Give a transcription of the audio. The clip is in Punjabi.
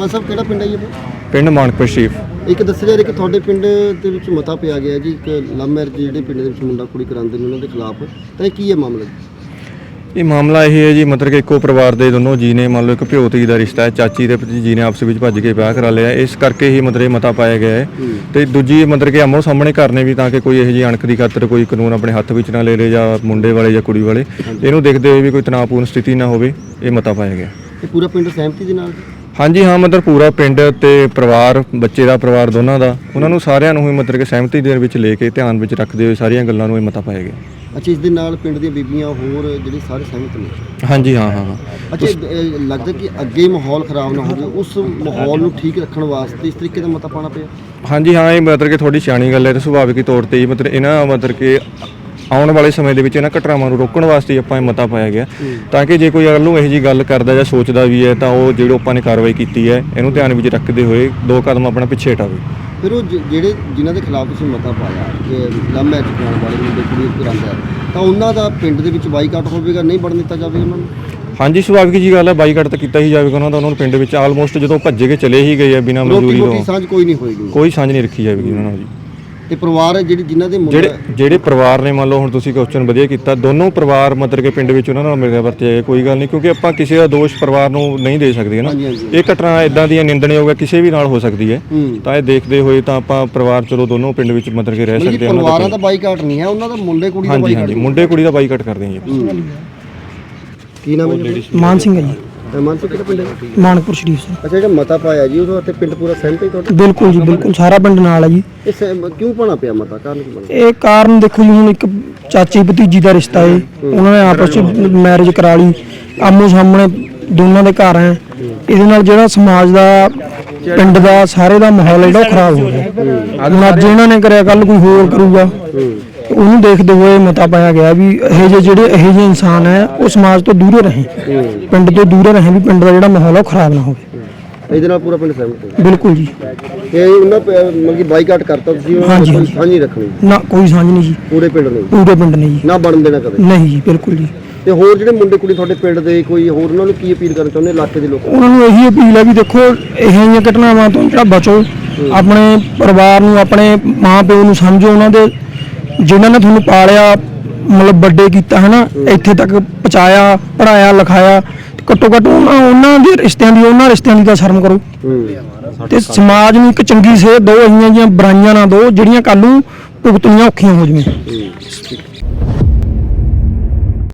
ਹਾਂ ਸਭ ਕਿਹੜਾ ਪਿੰਡ ਹੈ ਜੀ ਆਪਣਾ? ਪਿੰਡ ਮਾਨਕਪੁਰ ਸ਼ਰੀਫ। ਇੱਕ ਦੱਸਿਆ ਜਾ ਰਿਹਾ ਕਿ ਤੁਹਾਡੇ ਪਿੰਡ ਦੇ ਵਿੱਚ ਮਤਾ ਪਿਆ ਗਿਆ ਜੀ ਇੱਕ ਲਵ ਮੈਰਿਜ ਜਿਹੜੇ ਪਿੰਡ ਦੇ ਵਿੱਚ ਮੁੰਡਾ ਕੁੜੀ ਕਰਾਉਂਦੇ ਨੇ ਉਹਨਾਂ ਦੇ ਖਿਲਾਫ। ਤਾਂ ਇਹ ਕੀ ਹੈ ਮਾਮਲਾ ਜੀ? ਇਹ ਮਾਮਲਾ ਇਹ ਹੈ ਜੀ ਮਤਲਬ ਕਿ ਇੱਕੋ ਪਰਿਵਾਰ ਦੇ ਦੋਨੋਂ ਜੀ ਨੇ ਮੰਨ ਲਓ ਇੱਕ ਭਿਓਤੀ ਦਾ ਰਿਸ਼ਤਾ ਹੈ ਚਾਚੀ ਤੇ ਭਤੀਜੀ ਨੇ ਆਪਸ ਵਿੱਚ ਭੱਜ ਕੇ ਵਿਆਹ ਕਰਾ ਲਿਆ ਇਸ ਕਰਕੇ ਹੀ ਮਤਲਬ ਇਹ ਮਤਾ ਪਾਇਆ ਗਿਆ ਹੈ। ਤੇ ਦੂਜੀ ਮਤਲਬ ਕਿ ਆਮੋ ਸਾਹਮਣੇ ਕਰਨੇ ਵੀ ਤਾਂ ਕਿ ਕੋਈ ਇਹੋ ਜਿਹੀ ਅਣਖ ਦੀ ਖਾਤਰ ਕੋਈ ਕਾਨੂੰਨ ਆਪਣੇ ਹੱਥ ਵਿੱਚ ਨਾ ਲੈ ਲੇ ਜਾਂ ਮੁੰਡੇ ਵਾਲੇ ਜਾਂ ਕੁੜੀ ਵਾਲੇ। ਇਹਨੂੰ ਦੇਖਦੇ ਹੋਏ ਵੀ ਕੋਈ ਤਣਾਅਪੂਰਨ ਸਥਿਤੀ ਨਾ ਹੋਵੇ ਇਹ ਮਤਾ ਪਾਇਆ ਗਿਆ। ਇਹ ਪੂਰਾ ਪਿੰਡ ਸਹਿਮਤੀ ਦੇ ਨਾਲ? ਜੀ? ਹਾਂਜੀ ਹਾਂ ਮਤਲਬ ਪੂਰਾ ਪਿੰਡ ਤੇ ਪਰਿਵਾਰ ਬੱਚੇ ਦਾ ਪਰਿਵਾਰ ਦੋਨਾਂ ਦਾ ਉਹਨਾਂ ਨੂੰ ਸਾਰਿਆਂ ਨੂੰ ਹੀ ਮਤਲਬ ਕਿ ਸਹਿਮਤੀ ਦੇ ਵਿੱਚ ਲੈ ਕੇ ਧਿਆਨ ਵਿੱਚ ਰੱਖਦੇ ਹੋਏ ਸਾਰੀਆਂ ਗੱਲਾਂ ਨੂੰ ਇਹ ਮਤਾ ਪਾਇਆ ਗਿਆ। ਅੱਛਾ ਇਸ ਦੇ ਨਾਲ ਪਿੰਡ ਦੀਆਂ ਬੀਬੀਆਂ ਹੋਰ ਜਿਹੜੇ ਸਾਰੇ ਸਹਿਮਤ ਨੇ? ਹਾਂਜੀ ਹਾਂ ਹਾਂ ਹਾਂ। ਅੱਛਾ ਇਹ- ਲੱਗਦਾ ਕਿ ਅੱਗੇ ਮਾਹੌਲ ਖਰਾਬ ਨਾ ਹੋਵੇ ਉਸ ਮਾਹੌਲ ਨੂੰ ਠੀਕ ਰੱਖਣ ਵਾਸਤੇ ਇਸ ਤਰੀਕੇ ਦਾ ਮਤਾ ਪਾਣਾ ਪਿਆ? ਹਾਂਜੀ ਹਾਂ ਇਹ ਮਤਲਬ ਕਿ ਥੋੜੀ ਸਿਆਣੀ ਗੱਲ ਹੈ ਤੇ ਸੁਭਾਵਿਕ ਤੌਰ ਤੇ ਹੀ ਮਤਲਬ ਇਹਨਾਂ ਮਤਲਬ ਕਿ ਆਉਣ ਵਾਲੇ ਸਮੇਂ ਦੇ ਵਿੱਚ ਇਹਨਾਂ ਘਟਨਾਵਾਂ ਨੂੰ ਰੋਕਣ ਵਾਸਤੇ ਆਪਾਂ ਇਹ ਮਤਾ ਪਾਇਆ ਗਿਆ। ਤਾਂ ਕਿ ਜੇ ਕੋਈ ਅਗਰ ਨੂੰ ਇਹੋ ਜੀ ਗੱਲ ਕਰਦਾ ਜਾਂ ਸੋਚਦਾ ਵੀ ਹੈ ਤਾਂ ਉਹ ਜਿਹੜੇ ਆਪਾਂ ਨੇ ਕਾਰਵਾਈ ਕੀਤੀ ਹੈ ਇਹਨੂੰ ਧਿਆਨ ਵਿੱਚ ਰੱਖਦੇ ਹੋਏ ਦੋ ਕਦਮ ਆਪਣਾ ਪਿੱਛੇ ਹਟਾਵੇ। ਫਿਰ ਉਹ ਜਿਹੜੇ ਜਿਨ੍ਹਾਂ ਦੇ ਖਿਲਾਫ ਤੁਸੀਂ ਮਤਾ ਪਾਇਆ ਕਿ ਲਵ ਮੈਰਿਜ ਕਰਾਉਣ ਵਾਲੇ ਮੁੰਡੇ ਕੁੜੀ ਕਰਾਉਂਦਾ ਤਾਂ ਉਹਨਾਂ ਦਾ ਪਿੰਡ ਦੇ ਵਿੱਚ ਬਾਈਕਾਟ ਹੋਵੇਗਾ ਨਹੀਂ ਬਣ ਦਿੱਤਾ ਜਾਵੇਗਾ ਉਹਨਾਂ ਨੂੰ? ਹਾਂਜੀ ਸੁਭਾਵਿਕ ਜੀ ਗੱਲ ਹੈ ਬਾਈਕਾਟ ਤਾਂ ਕੀਤਾ ਹੀ ਜਾਵੇਗਾ ਉਹਨਾਂ ਦਾ ਉਹਨਾਂ ਨੂੰ ਪਿੰਡ ਵਿੱਚ ਆਲਮੋਸਟ ਜਦੋਂ ਭੱਜੇ ਕੇ ਚਲੇ ਹੀ ਗਏ ਆ ਬਿਨਾਂ ਰੋਟੀ ਤੋਂ। ਸਾਂਝ ਕੋਈ ਨਹੀਂ ਹੋਏਗੀ। ਕੋਈ ਸਾਂਝ ਨਹੀਂ ਰੱਖੀ ਜਾਵੇਗੀ ਉਹਨਾਂ ਨਾਲ ਜੀ। ਤੇ ਪਰਿਵਾਰ ਹੈ ਜਿਹੜੀ ਜਿਨ੍ਹਾਂ ਦੇ ਮੁੰਡੇ ਜਿਹੜੇ ਜਿਹੜੇ ਪਰਿਵਾਰ ਨੇ ਮੰਨ ਲਓ ਹੁਣ ਤੁਸੀਂ ਕੁਐਸਚਨ ਵਧੀਆ ਕੀਤਾ ਦੋਨੋਂ ਪਰਿਵਾਰ ਮਤਲਬ ਕਿ ਪਿੰਡ ਵਿੱਚ ਉਹਨਾਂ ਨਾਲ ਮਿਲਿਆ ਵਰਤਿਆ ਕੋਈ ਗੱਲ ਨਹੀਂ ਕਿਉਂਕਿ ਆਪਾਂ ਕਿਸੇ ਦਾ ਦੋਸ਼ ਪਰਿਵਾਰ ਨੂੰ ਨਹੀਂ ਦੇ ਸਕਦੇ ਨਾ ਹਾਂਜੀ, ਹਾਂਜੀ। ਇਹ ਘਟਨਾ ਇਦਾਂ ਦੀਆਂ ਨਿੰਦਣਯੋਗ ਹੈ ਕਿਸੇ ਵੀ ਨਾਲ ਹੋ ਸਕਦੀ ਹੈ। ਹੂੰ। ਤਾਂ ਇਹ ਦੇਖਦੇ ਹੋਏ ਤਾਂ ਆਪਾਂ ਪਰਿਵਾਰ ਚਲੋ ਦੋਨੋਂ ਪਿੰਡ ਵਿੱਚ ਮਤਲਬ ਕਿ ਰਹਿ ਮਤਲਬ ਕਿ ਸਕਦੇ ਹਾਂ ਉਹਨਾਂ ਪਰਿਵਾਰਾਂ ਦਾ ਬਾਈਕਾਟ ਨਹੀਂ ਹੈ ਉਹਨਾਂ ਦਾ ਮੁੰਡੇ ਕੁੜੀ ਦਾ ਹਾਂਜੀ ਬਾਈਕਾਟ ਹਾਂਜੀ ਮੁੰਡੇ ਕੁੜੀ ਦਾ ਬਾਈਕਾਟ ਕਰਦੇ ਹਾਂ ਜੀ ਕੀ ਨਾਮ ਹੈ ਜੀ? ਮਾਨ ਸਿੰਘ ਹੈ ਜੀ। ਮਨ ਤੋਂ ਕਿਹੜਾ ਪਿੰਡ ਹੈ? ਮਾਨਕਪੁਰ ਸ਼ਰੀਫ ਸਿੰਘ ਅੱਛਾ ਜਿਹੜਾ ਮਤਾ ਪਾਇਆ ਜੀ ਉਹਦੇ ਉੱਤੇ ਪਿੰਡ ਪੂਰਾ ਸਹਿਮਤ ਹੈ ਤੁਹਾਡਾ? ਬਿਲਕੁਲ ਜੀ ਬਿਲਕੁਲ। ਸਾਰਾ ਪਿੰਡ ਨਾਲ ਹੈ ਜੀ। ਸਹਿਮ- ਕਿਉਂ ਪਾਣਾ ਪਿਆ ਮਤਾ? ਕਾਰਨ ਕੀ ਬਣਾ? ਇਹ ਕਾਰਨ ਦੇਖੋ ਜੀ ਹੁਣ ਇੱਕ ਚਾਚੀ ਭਤੀਜੀ ਦਾ ਰਿਸ਼ਤਾ ਹੈ। ਉਹਨਾਂ ਨੇ ਆਪਸ ਵਿੱਚ ਮੈਰਿਜ ਕਰਾ ਲਈ। ਆਮੋ ਸਾਹਮਣੇ ਦੋਨਾਂ ਦੇ ਘਰ ਹੈ। ਇਹਦੇ ਨਾਲ ਜਿਹੜਾ ਸਮਾਜ ਦਾ ਪਿੰਡ ਦਾ ਸਾਰੇ ਦਾ ਮਾਹੌਲ ਜਿਹੜਾ ਉਹ ਖਰਾਬ ਹੋ ਗਿਆ। ਅੱਜ ਇਹਨਾਂ ਨੇ ਕਰਿਆ ਕੱਲ ਕੋਈ ਹੋਰ ਕਰੂਗਾ। ਉਹਨੂੰ ਦੇਖਦੇ ਹੋਏ ਮਤਾ ਪਾਇਆ ਗਿਆ ਵੀ ਇਹ ਜਿਹੇ ਜਿਹੜੇ ਇਹ ਜਿਹੇ ਇਨਸਾਨ ਹੈ ਉਹ ਸਮਾਜ ਤੋਂ ਦੂਰੇ ਰਹੇ। ਪਿੰਡ ਤੋਂ ਦੂਰੇ ਰਹੇ ਵੀ ਪਿੰਡ ਦਾ ਜਿਹੜਾ ਮਾਹੌਲ ਉਹ ਖਰਾਬ ਨਾ ਹੋਵੇ। ਇਹਦੇ ਨਾਲ ਪੂਰਾ ਪਿੰਡ ਸਹਿਮਤ ਹੈ ਬਿਲਕੁਲ ਜੀ। ਇਹ ਉਹਨਾਂ ਮਤਲਬ ਕਿ ਬਾਈਕਾਟ ਕਰਤਾ ਤੁਸੀਂ ਉਹਨਾਂ ਹਾਂਜੀ, ਨੂੰ ਕੋਈ ਹਾਂਜੀ। ਸਾਂਝ ਨਹੀਂ। ਰੱਖਣੀ ਨਾ ਕੋਈ ਸਾਂਝ ਨਹੀਂ ਜੀ। ਪੂਰੇ ਪਿੰਡ ਨੂੰ। ਪੂਰੇ ਪਿੰਡ ਨੇ ਜੀ। ਨਾ ਬਣਨ ਦੇਣਾ ਕਦੇ। ਨਹੀਂ ਜੀ ਬਿਲਕੁਲ ਜੀ। ਤੇ ਹੋਰ ਜਿਹੜੇ ਮੁੰਡੇ ਕੁੜੀ ਤੁਹਾਡੇ ਪਿੰਡ ਦੇ ਕੋਈ ਹੋਰ ਉਹਨਾਂ ਨੂੰ ਕੀ ਅਪੀਲ ਕਰਨਾ ਚਾਹੁੰਦੇ ਇਲਾਕੇ ਦੇ ਲੋਕਾਂ? ਉਹਨਾਂ ਨੂੰ ਇਹੀ ਅਪੀਲ ਹੈ ਵੀ ਦੇਖੋ ਇਹੋ ਜਿਹੀਆਂ ਘਟਨਾਵਾਂ ਤੋਂ ਜਿਹੜਾ ਬਚੋ। ਆਪਣੇ ਪਰਿਵਾਰ ਨੂੰ ਆਪਣੇ ਮਾਂ ਪਿਓ ਨੂੰ ਸਮਝੋ ਉਹਨਾਂ ਦੇ ਜਿਨ੍ਹਾਂ ਨੇ ਤੁਹਾਨੂੰ ਪਾਲਿਆ ਮਤਲਬ ਵੱਡੇ ਕੀਤਾ ਹਨਾ ਇੱਥੇ ਤੱਕ ਪਹੁੰਚਾਇਆ ਪੜਾਇਆ ਲਿਖਾਇਆ ਘੱਟੋ ਘੱਟ ਉਹਨਾਂ ਉਹਨਾਂ ਦੇ ਰਿਸ਼ਤਿਆਂ ਦੀ ਉਹਨਾਂ ਰਿਸ਼ਤਿਆਂ ਦੀ ਤਾਂ ਸ਼ਰਮ ਕਰੋ। ਤੇ ਸਮਾਜ ਨੂੰ ਇੱਕ ਚੰਗੀ ਸੇਧ ਦਿਓ ਇਹੀਆਂ ਜਿਹੀਆਂ ਬੁਰਾਈਆਂ ਨਾ ਦਿਓ ਜਿਹੜੀਆਂ ਕੱਲ ਨੂੰ ਭੁਗਤਣੀਆਂ ਔਖੀਆਂ ਹੋ ਜਾਵੇ